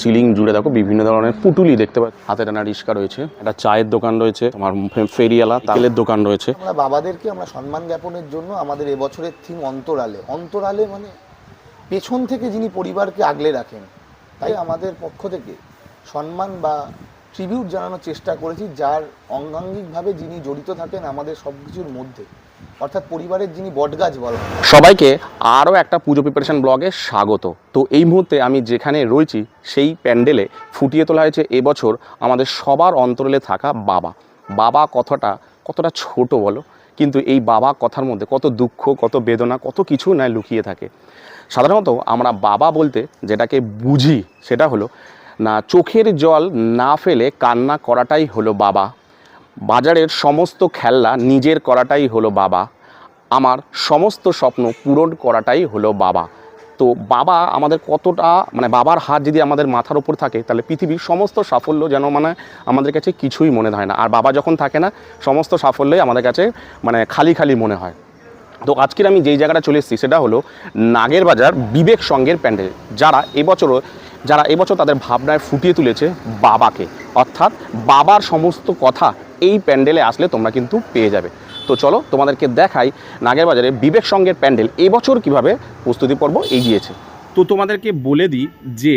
Ceiling জুড়ে দেখো বিভিন্ন ধরনের পুটুলি দেখতে পাচ্ছ। হাতে টানা রিস্কা রয়েছে একটা চায়ের দোকান রয়েছে তোমার ফেরিয়ালা তালের দোকান রয়েছে। আমরা বাবাদেরকে আমরা সম্মান জ্ঞাপনের জন্য আমাদের এবছরের থিম অন্তরালে অন্তরালে মানে পেছন থেকে যিনি পরিবারকে আগলে রাখেন তাই আমাদের পক্ষ থেকে সম্মান বা ট্রিবিউট জানানোর চেষ্টা করেছি যার অঙ্গাঙ্গিকভাবে যিনি জড়িত থাকেন আমাদের সব কিছুর মধ্যে। অর্থাৎ পরিবারের যিনি বটগাছ বলা সবাইকে আরও একটা পুজো প্রিপারেশন ব্লগে স্বাগত। তো এই মুহূর্তে আমি যেখানে রয়েছি, সেই প্যান্ডেলে ফুটিয়ে তোলা হয়েছে এবছর আমাদের সবার অন্তরালে থাকা বাবা। বাবা কথাটা কতটা ছোট বলো? কিন্তু এই বাবা কথার মধ্যে কত দুঃখ, কত বেদনা, কত কিছু না লুকিয়ে থাকে। সাধারণত আমরা বাবা বলতে যেটাকে বুঝি, সেটা হলো, না চোখের জল না ফেলে কান্না করাটাই হলো বাবা। বাজারের সমস্ত খেলনা নিজের করাটাই হলো বাবা। আমার সমস্ত স্বপ্ন পূরণ করাটাই হলো বাবা। তো বাবা আমাদের কতটা মানে বাবার হাত যদি আমাদের মাথার উপর থাকে, তাহলে পৃথিবীর সমস্ত সাফল্য যেন মানে আমাদের কাছে কিছুই মনে হয় না। আর বাবা যখন থাকে না, সমস্ত সাফল্যই আমাদের কাছে মানে খালি খালি মনে হয়। তো আজকের আমি যেই জায়গাটা চলে এসেছি, সেটা হলো নাগের বাজার বিবেক সঙ্গের প্যান্ডেল, যারা এবছরও যারা এবছর তাদের ভাবনায় ফুটিয়ে তুলেছে বাবাকে। অর্থাৎ বাবার সমস্ত কথা এই প্যান্ডেলে আসলে তোমরা কিন্তু পেয়ে যাবে। তো চলো তোমাদেরকে দেখাই নাগের বাজারে বিবেক সঙ্গের প্যান্ডেল এবছর কীভাবে প্রস্তুতি পর্ব এগিয়েছে। তো তোমাদেরকে বলে দিই যে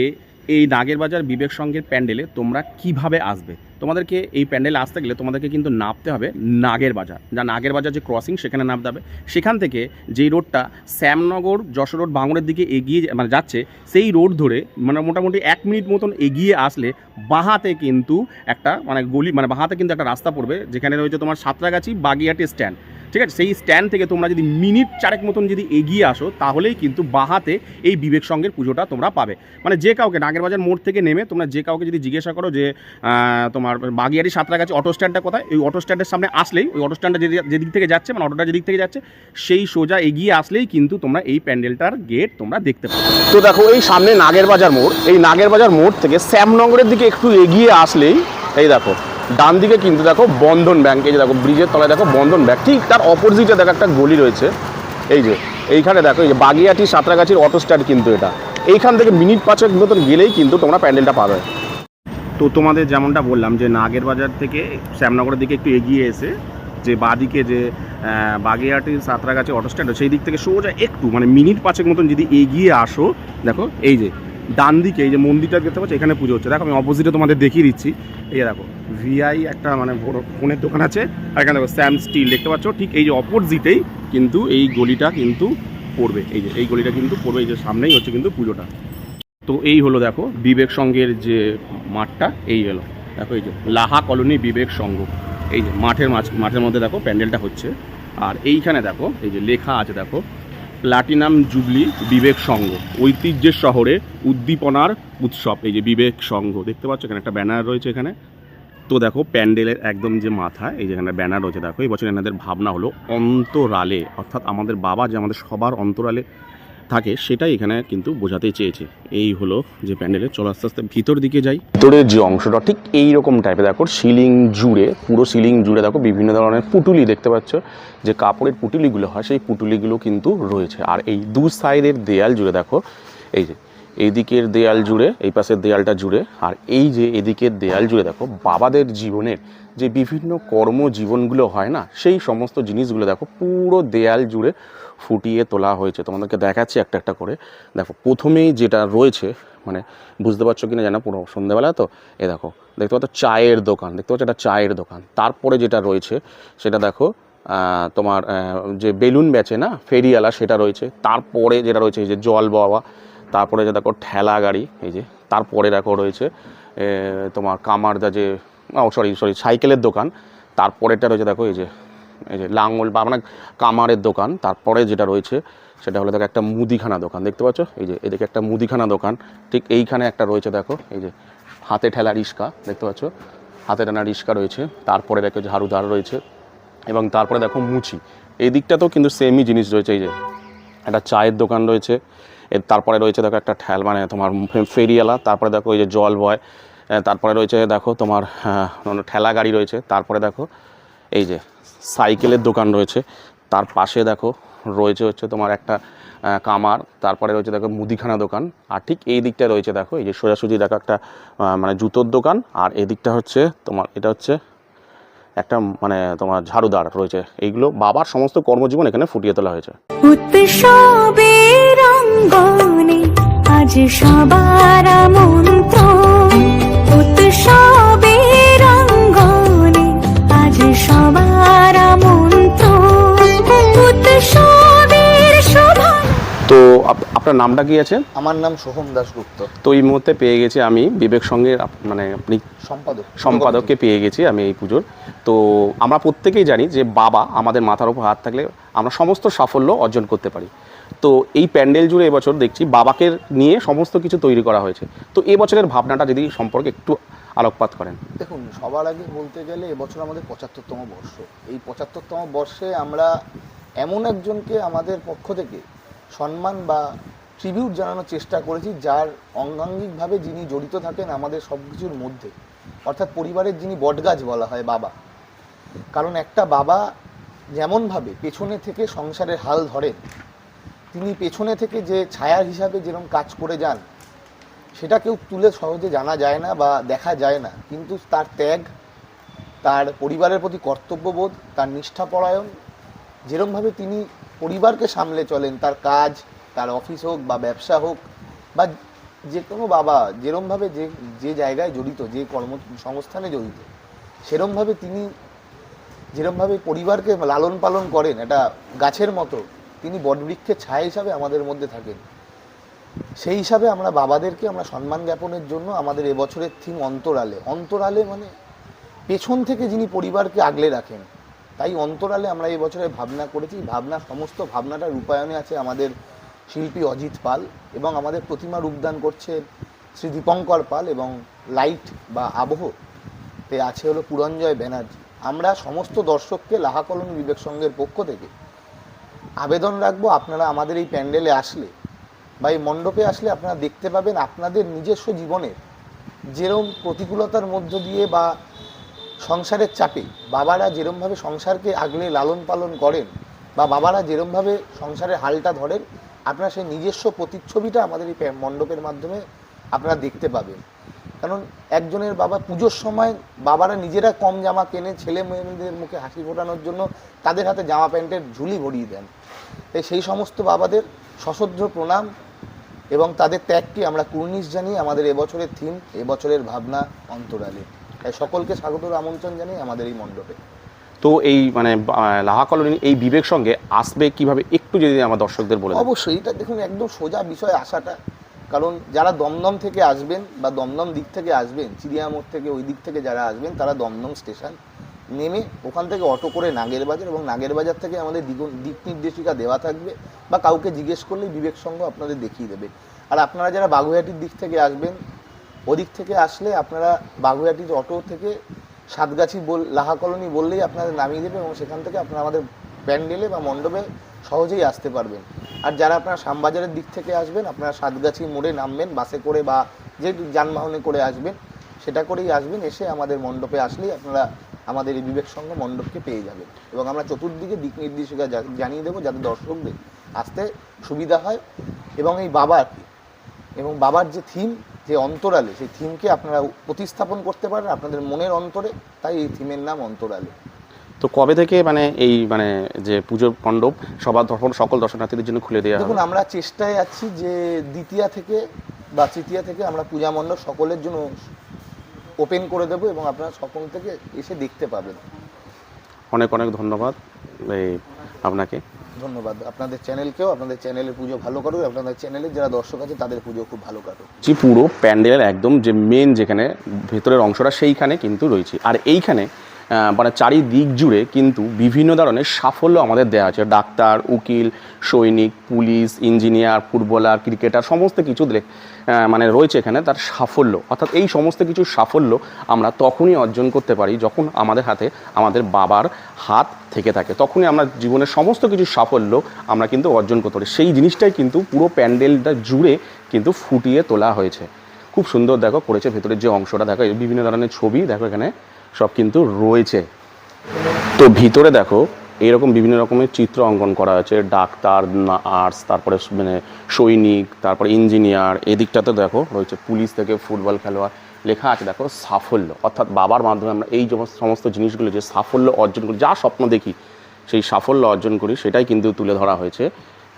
এই নাগের বাজার বিবেক সঙ্গের প্যান্ডেলে তোমরা কীভাবে আসবে। তোমাদেরকে এই প্যান্ডেলে আসতে গেলে তোমাদেরকে কিন্তু নামতে হবে নাগের বাজার। যা নাগের বাজার যে ক্রসিং সেখানে নামতে হবে। সেখান থেকে যেই রোডটা শ্যামনগর যশোর রোড ভাঙড়ের দিকে এগিয়ে মানে যাচ্ছে সেই রোড ধরে মানে মোটামুটি এক মিনিট মতন এগিয়ে আসলে বাহাতে কিন্তু একটা মানে গলি মানে বাহাতে কিন্তু একটা রাস্তা পড়বে যেখানে রয়েছে তোমার সাঁতরাগাছি বাগিয়াটি স্ট্যান্ড ঠিক আছে? সেই স্ট্যান্ড থেকে তোমরা যদি মিনিট চারেক মতন যদি এগিয়ে আসো তাহলেই কিন্তু বাহাতে এই বিবেক সঙ্গের পুজোটা তোমরা পাবে। মানে যে কাউকে নাগের বাজার মোড় থেকে নেমে তোমরা যে কাউকে যদি জিজ্ঞাসা করো যে আহ, তোমার বাগিয়ারি সাঁতরা সাঁতরাগাছি অটো স্ট্যান্ডটা কোথায়? ওই অটো স্ট্যান্ডের সামনে আসলেই ওই অটো স্ট্যান্ডটা যেদিক থেকে যাচ্ছে মানে অটোটা যেদিক থেকে যাচ্ছে, সেই সোজা এগিয়ে আসলেই কিন্তু তোমরা এই প্যান্ডেলটার গেট তোমরা দেখতে পাবে। তো দেখো, এই সামনে নাগের বাজার মোড়, এই নাগের বাজার মোড় থেকে শ্যামনগরের দিকে একটু এগিয়ে আসলেই, এই দেখো ডান দিকে কিন্তু দেখো বন্ধন ব্যাংক, এই যে দেখো ব্রিজের তলায় দেখো বন্ধন ব্যাংক, ঠিক তার অপোজিটে দেখো একটা গলি রয়েছে, এই যে, এইখানে দেখো, এই যে বাগিয়াটি সাঁতরাগাছির অটো স্ট্যান্ড কিন্তু এটা, এইখান থেকে মিনিট পাঁচেক মতন গেলেই কিন্তু তোমরা প্যান্ডেলটা পাবে। তো তোমাদের যেমনটা বললাম যে নাগের বাজার থেকে শ্যামনগরের দিকে একটু এগিয়ে এসে যে বাদিকে যে বাগেরহাটি সাঁতরাগাছি অটো স্ট্যান্ড সেই দিক থেকে সোজা একটু মানে মিনিট পাঁচেক মতন যদি এগিয়ে আসো, দেখো, এই যে, ডান দিকে, এই যে মন্দিরটা দেখতে পাচ্ছ, এখানে পুজো হচ্ছে। দেখো, আমি অপোজিটে তোমাদের দেখিয়ে দিচ্ছি। এই দেখো ভিআই একটা মানে ফোনের দোকান আছে। আর এখানে দেখো স্যাম স্টিল দেখতে পাচ্ছ? ঠিক এই যে অপোজিটেই কিন্তু এই গলিটা কিন্তু পড়বে। এই যে, এই গলিটা কিন্তু পড়বে, এই যে সামনেই হচ্ছে কিন্তু পুজোটা। তো এই হলো দেখো বিবেক সংঘের যে মাঠটা, এই হলো। দেখো এই যে লাহা কলোনি বিবেক সংঘ। এই যে মাঠের মাঝ, মাঠের মধ্যে দেখো প্যান্ডেলটা হচ্ছে। আর এইখানে দেখো, এই যে লেখা আছে দেখো, প্লাটিনাম জুবলি বিবেক সংঘ, ঐতিহ্যের শহরে উদ্দীপনার উৎসব। এই যে বিবেক সংঘ, দেখতে পাচ্ছ? এখানে একটা ব্যানার রয়েছে এখানে। তো দেখো প্যান্ডেলের একদম যে মাথা এই যেখানে ব্যানার রয়েছে দেখো। এই বছর এনাদের ভাবনা হলো অন্তরালে, অর্থাৎ আমাদের বাবা যে আমাদের সবার অন্তরালে থাকে, সেটাই এখানে কিন্তু বোঝাতে চেয়েছে। এই হলো যে প্যান্ডেলের, চলো আস্তে আস্তে ভিতর দিকে যাই। ভিতরের যে অংশটা, ঠিক এইরকম টাইপের দেখো, সিলিং জুড়ে, পুরো সিলিং জুড়ে দেখো বিভিন্ন ধরনের পুটুলি দেখতে পাচ্ছ, যে কাপড়ের পুটুলিগুলো হয়, সেই পুটুলিগুলো কিন্তু রয়েছে। আর এই দু সাইডের দেয়াল জুড়ে দেখো, এই যে এই দিকের দেয়াল জুড়ে, এই পাশের দেয়ালটা জুড়ে, আর এই যে এদিকের দেয়াল জুড়ে দেখো, বাবাদের জীবনের যে বিভিন্ন কর্মজীবনগুলো হয় না, সেই সমস্ত জিনিসগুলো দেখো, পুরো দেয়াল জুড়ে ফুটিয়ে তোলা হয়েছে। তোমাদেরকে দেখাচ্ছি একটা একটা করে। দেখো, প্রথমেই যেটা রয়েছে মানে বুঝতে পারছ কিনা জানা পুরো সন্ধ্যেবেলা তো, এ দেখো, দেখতে পাচ্ছ চায়ের দোকান, দেখতে পাচ্ছ এটা চায়ের দোকান। তারপরে যেটা রয়েছে, সেটা দেখো তোমার যে বেলুন বেচে না, ফেরিওয়ালা সেটা রয়েছে। তারপরে যেটা রয়েছে, এই যে জল বাবা তারপরে যে দেখো ঠেলা গাড়ি, এই যে তারপরে দেখো রয়েছে তোমার কামারদা যে, ও সরি সরি সাইকেলের দোকান তারপরেটা রয়েছে দেখো, এই যে এই যে লাঙ্গল বা মানে কামারের দোকান, তারপরে যেটা রয়েছে, সেটা হলো দেখো একটা মুদিখানা দোকান, দেখতে পাচ্ছ? এই যে, এদিকে একটা মুদিখানা দোকান, ঠিক এইখানে একটা রয়েছে দেখো, এই যে হাতে ঠেলা রিক্সা দেখতে পাচ্ছ? হাতে টানা রিক্সা রয়েছে, তারপরে দেখো ঝাড়ুদার রয়েছে, এবং তারপরে দেখো মুচি, এই দিকটাতেও কিন্তু সেমই জিনিস রয়েছে, এই যে, একটা চায়ের দোকান রয়েছে তারপরে রয়েছে দেখো একটা ঠেল মানে তোমার ফে- ফেরিওয়ালা তারপরে দেখো এই যে জল বয় তারপরে রয়েছে দেখো তোমার আহ, ঠেলা গাড়ি রয়েছে তারপরে দেখো এই যে সাইকেলের দোকান রয়েছে তার পাশে দেখো রয়েছে হচ্ছে তোমার একটা কামার তারপরে রয়েছে দেখো মুদিখানা দোকান আর ঠিক এই দিকটা রয়েছে দেখো এই যে সোজাসুজি দেখো একটা মানে জুতোর দোকান আর এই দিকটা হচ্ছে তোমার এটা হচ্ছে একটা মানে তোমার ঝাড়ুদার রয়েছে। এইগুলো বাবার সমস্ত কর্মজীবন এখানে ফুটিয়ে তোলা হয়েছে। আজ সবার আমন্ত্রণ। আপনার নামটা কি আছে? আমার নাম সোহম দাশগুপ্ত। তো এই মুহূর্তে পেয়ে গেছি আমি বিবেক সঙ্গের আপ- মানে আপনি সম্পাদক। সম্পাদককে পেয়ে গেছি আমি এই পুজোর। তো আমরা প্রত্যেকেই জানি যে বাবা আমাদের মাথার উপর হাত থাকলে আমরা সমস্ত সাফল্য অর্জন করতে পারি। তো এই প্যান্ডেল জুড়ে এবছর দেখছি বাবাকে নিয়ে সমস্ত কিছু তৈরি করা হয়েছে। তো এবছরের ভাবনাটা যদি সম্পর্কে একটু আলোকপাত করেন। দেখুন সবার আগে বলতে গেলে এবছর আমাদের পঁচাত্তরতম বর্ষ। এই পঁচাত্তরতম বর্ষে আমরা এমন একজনকে আমাদের পক্ষ থেকে সম্মান বা ট্রিবিউট জানানোর চেষ্টা করেছি, যার অঙ্গাঙ্গিকভাবে যিনি জড়িত থাকেন আমাদের সব কিছুর মধ্যে। অর্থাৎ পরিবারের যিনি বটগাছ বলা হয়, বাবা। কারণ একটা বাবা যেমনভাবে পেছনে থেকে সংসারের হাল ধরেন, তিনি পেছনে থেকে যে ছায়ার হিসাবে যেরকম কাজ করে যান, সেটা কেউ তুলে সহজে জানা যায় না বা দেখা যায় না। কিন্তু তার ত্যাগ, তার পরিবারের প্রতি কর্তব্যবোধ, তার নিষ্ঠাপরায়ণ যেরমভাবে তিনি পরিবারকে সামলে চলেন, তার কাজ, তার অফিস হোক বা ব্যবসা হোক বা যে কোনো বাবা যেরমভাবে যে যে জায়গায় জড়িত, যে কর্ম সংস্থানে জড়িত, সেরমভাবে তিনি যেরমভাবে পরিবারকে লালন পালন করেন, একটা গাছের মতো, তিনি বটবৃক্ষের ছায়া হিসাবে আমাদের মধ্যে থাকেন। সেই হিসাবে আমরা বাবাদেরকে আমরা সম্মান জ্ঞাপনের জন্য আমাদের এবছরের থিম অন্তরালে। অন্তরালে মানে পেছন থেকে যিনি পরিবারকে আগলে রাখেন তাই অন্তরালে আমরা এই বছরে ভাবনা করেছি। ভাবনা, সমস্ত ভাবনাটা রূপায়ণে আছে আমাদের শিল্পী অজিত পাল এবং আমাদের প্রতিমা রূপদান করছে শ্রী দীপঙ্কর পাল এবং লাইট বা আবহ। তে আছে হলো পুরঞ্জয় ব্যানার্জি। আমরা সমস্ত দর্শককে লাহা কলোনি বিবেক সংঘের পক্ষ থেকে আবেদন রাখব, আপনারা আমাদের এই প্যান্ডেলে আসলে বা এই মণ্ডপে আসলে আপনারা দেখতে পাবেন আপনাদের নিজস্ব জীবনের যেরম প্রতিকূলতার মধ্য দিয়ে বা সংসারের চাপে, বাবারা যেরমভাবে সংসারকে আগলে লালন পালন করেন বা বাবারা যেরমভাবে সংসারের হালটা ধরেন, আপনারা সেই নিজস্ব প্রতিচ্ছবিটা আমাদের এই মণ্ডপের মাধ্যমে আপনারা দেখতে পাবেন। কারণ একজনের বাবা পুজোর সময় বাবারা নিজেরা কম জামা কেনে ছেলে মেয়েদের মুখে হাসি ফোটানোর জন্য তাদের হাতে জামা প্যান্টের ঝুলি ভরিয়ে দেন। তাই সেই সমস্ত বাবাদের সশ্রদ্ধ প্রণাম এবং তাদের ত্যাগকে আমরা কুর্নিশ জানিয়ে আমাদের এবছরের থিম এবছরের ভাবনা অন্তরালে। তাই সকলকে স্বাগত আমন্ত্রণ জানিয়ে আমাদের এই মণ্ডপে। তো এই মানে লাহা কলোনি এই বিবেক সঙ্গে আসবে কীভাবে? একটু যদি আমার দর্শকদের বলে। অবশ্যই এটা দেখুন একদম সোজা বিষয় আসাটা। কারণ যারা দমদম থেকে আসবেন বা দমদম দিক থেকে আসবেন চিড়িয়ামোড় থেকে ওই দিক থেকে যারা আসবেন তারা দমদম স্টেশন নেমে ওখান থেকে অটো করে নাগের বাজার এবং নাগের বাজার থেকে আমাদের দিক নির্দেশিকা দেওয়া থাকবে বা কাউকে জিজ্ঞেস করলেই বিবেক সংঘ আপনাদের দেখিয়ে দেবে। আর আপনারা যারা বাগুইহাটির দিক থেকে আসবেন ওদিক থেকে আসলে আপনারা বাগুইহাটির অটো থেকে সাতগাছি বল লাহা কলোনি বললেই আপনাদের নামিয়ে দেবে এবং সেখান থেকে আপনারা আমাদের প্যান্ডেলে বা মণ্ডপে সহজেই আসতে পারবেন। আর যারা আপনারা শ্যামবাজারের দিক থেকে আসবেন, আপনারা সাতগাছি মোড়ে নামবেন, বাসে করে বা যে যানবাহনে করে আসবেন, সেটা করেই আসবেন, এসে আমাদের মণ্ডপে আসলেই আপনারা আমাদের এই বিবেক সংঘ মণ্ডপকে পেয়ে যাবেন। এবং আমরা চতুর্দিকে দিক নির্দেশিকা জানিয়ে দেবো যাতে দর্শকদের আসতে সুবিধা হয়। এবং এই বাবার, এবং বাবার যে থিম যে অন্তরালে সেই থিমকে আপনারা প্রতিস্থাপন করতে পারেন আপনাদের মনের অন্তরে তাই এই থিমের নাম অন্তরালে। তো কবে থেকে মানে এই মানে যে পুজোর মণ্ডপ সবার তখন সকল দর্শনার্থীদের জন্য খুলে দেওয়া দেখুন আমরা চেষ্টায় আছি যে দ্বিতীয়া থেকে বা তৃতীয়া থেকে আমরা পূজা মণ্ডপ সকলের জন্য ওপেন করে দেবো এবং আপনারা সকল থেকে এসে দেখতে পাবেন। অনেক অনেক ধন্যবাদ এই আপনাকে। ধন্যবাদ। আপনাদের চ্যানেলকেও, আপনাদের চ্যানেলের পুজো ভালো করুক আপনাদের চ্যানেলের যারা দর্শক আছে, তাদের পুজো খুব ভালো কাটুক। যে পুরো প্যান্ডেলের একদম যে মেন যেখানে ভেতরের অংশটা, সেইখানে কিন্তু রয়েছে। আর এইখানে মানে চারিদিক জুড়ে কিন্তু বিভিন্ন ধরনের সাফল্য আমাদের দেওয়া আছে। ডাক্তার, উকিল, সৈনিক, পুলিশ, ইঞ্জিনিয়ার, ফুটবলার, ক্রিকেটার, সমস্ত কিছু মানে রয়েছে এখানে তার সাফল্য। অর্থাৎ এই সমস্ত কিছু সাফল্য আমরা তখনই অর্জন করতে পারি যখন আমাদের হাতে আমাদের বাবার হাত থেকে থাকে। তখনই আমরা জীবনের সমস্ত কিছু সাফল্য আমরা কিন্তু অর্জন করতে পারি। সেই জিনিসটাই কিন্তু পুরো প্যান্ডেলটা জুড়ে কিন্তু ফুটিয়ে তোলা হয়েছে। খুব সুন্দর দেখো করেছে ভেতরের যে অংশটা, দেখো বিভিন্ন ধরনের ছবি, দেখো এখানে সব কিন্তু রয়েছে। তো ভিতরে দেখো এইরকম বিভিন্ন রকমের চিত্র অঙ্কন করা আছে। ডাক্তার আর্টস, তারপরে মানে সৈনিক, তারপরে ইঞ্জিনিয়ার এদিকটাতে দেখো রয়েছে পুলিশ থেকে ফুটবল খেলোয়াড় লেখা আছে, দেখো সাফল্য। অর্থাৎ বাবার মাধ্যমে আমরা এই সমস্ত- সমস্ত জিনিসগুলো যে সাফল্য অর্জন করি, যা স্বপ্ন দেখি, সেই সাফল্য অর্জন করি, সেটাই কিন্তু তুলে ধরা হয়েছে।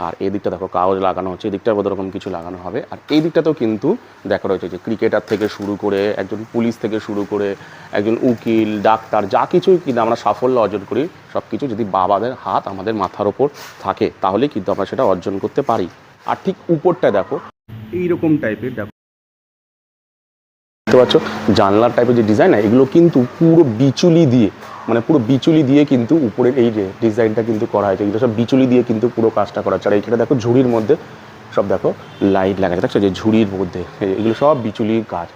আর এই দিকটা দেখো কাগজ লাগানো হচ্ছে, এই দিকটার মধ্যে এরকম কিছু লাগানো হবে। আর এই দিকটাতেও কিন্তু দেখা রয়েছে যে ক্রিকেটার থেকে শুরু করে, একজন পুলিশ থেকে শুরু করে, একজন উকিল, ডাক্তার, যা কিছুই কিন্তু আমরা সাফল্য অর্জন করি সব কিছু যদি বাবাদের হাত আমাদের মাথার ওপর থাকে তাহলে কিন্তু আমরা সেটা অর্জন করতে পারি। আর ঠিক উপরটা দেখো, এইরকম টাইপের দেখো। দেখতে পাচ্ছ, জানলার টাইপের যে ডিজাইন এগুলো কিন্তু পুরো বিচুলি দিয়ে মানে পুরো বিচুলি দিয়ে কিন্তু উপরের এই যে ডিজাইনটা কিন্তু করা হয়েছে, এগুলো সব বিচুলি দিয়ে কিন্তু পুরো কাজটা করা হচ্ছে। আর এইখানে দেখো ঝুড়ির মধ্যে সব দেখো লাইট লাগা আছে, দেখছ যে ঝুড়ির মধ্যে এগুলো সব বিচুলির কাজ।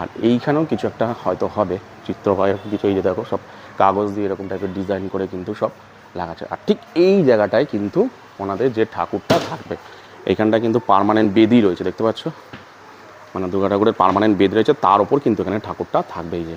আর এইখানেও কিছু একটা হয়তো হবে চিত্র বা এরকম কিছু এই যে দেখো সব কাগজ দিয়ে এরকম টাইপের ডিজাইন করে কিন্তু সব লাগাচ্ছে। আর ঠিক এই জায়গাটায় কিন্তু ওনাদের যে ঠাকুরটা থাকবে, এইখানটা কিন্তু পার্মানেন্ট বেদি রয়েছে, দেখতে পাচ্ছ? মানে দুর্গা ঠাকুরের পার্মানেন্ট বেদ রয়েছে, তার উপর কিন্তু এখানে ঠাকুরটা থাকবে এই যে।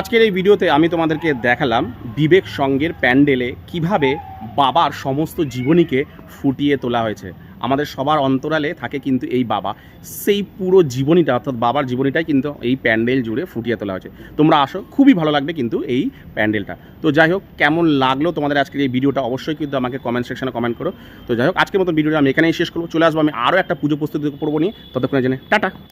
আজকের এই ভিডিওতে আমি তোমাদেরকে দেখালাম বিবেক সঙ্গের প্যান্ডেলে কীভাবে বাবার সমস্ত জীবনীকে ফুটিয়ে তোলা হয়েছে। আমাদের সবার অন্তরালে থাকে কিন্তু এই বাবা। সেই পুরো জীবনীটা, অর্থাৎ বাবার জীবনীটাই কিন্তু এই প্যান্ডেল জুড়ে ফুটিয়ে তোলা হয়েছে। তোমরা আসো, খুবই ভালো লাগবে কিন্তু এই প্যান্ডেলটা। তো যাই হোক, কেমন লাগল তোমাদের আজকের এই ভিডিওটা? অবশ্যই কিন্তু আমাকে কমেন্ট সেকশনে কমেন্ট করো। তো যাই হোক, আজকের মতো ভিডিওটা আমি এখানেই শেষ করব। চলে আসব আমি আরও একটা পুজো প্রস্তুতি করব নিয়ে। ততক্ষণে জেনে টাটা।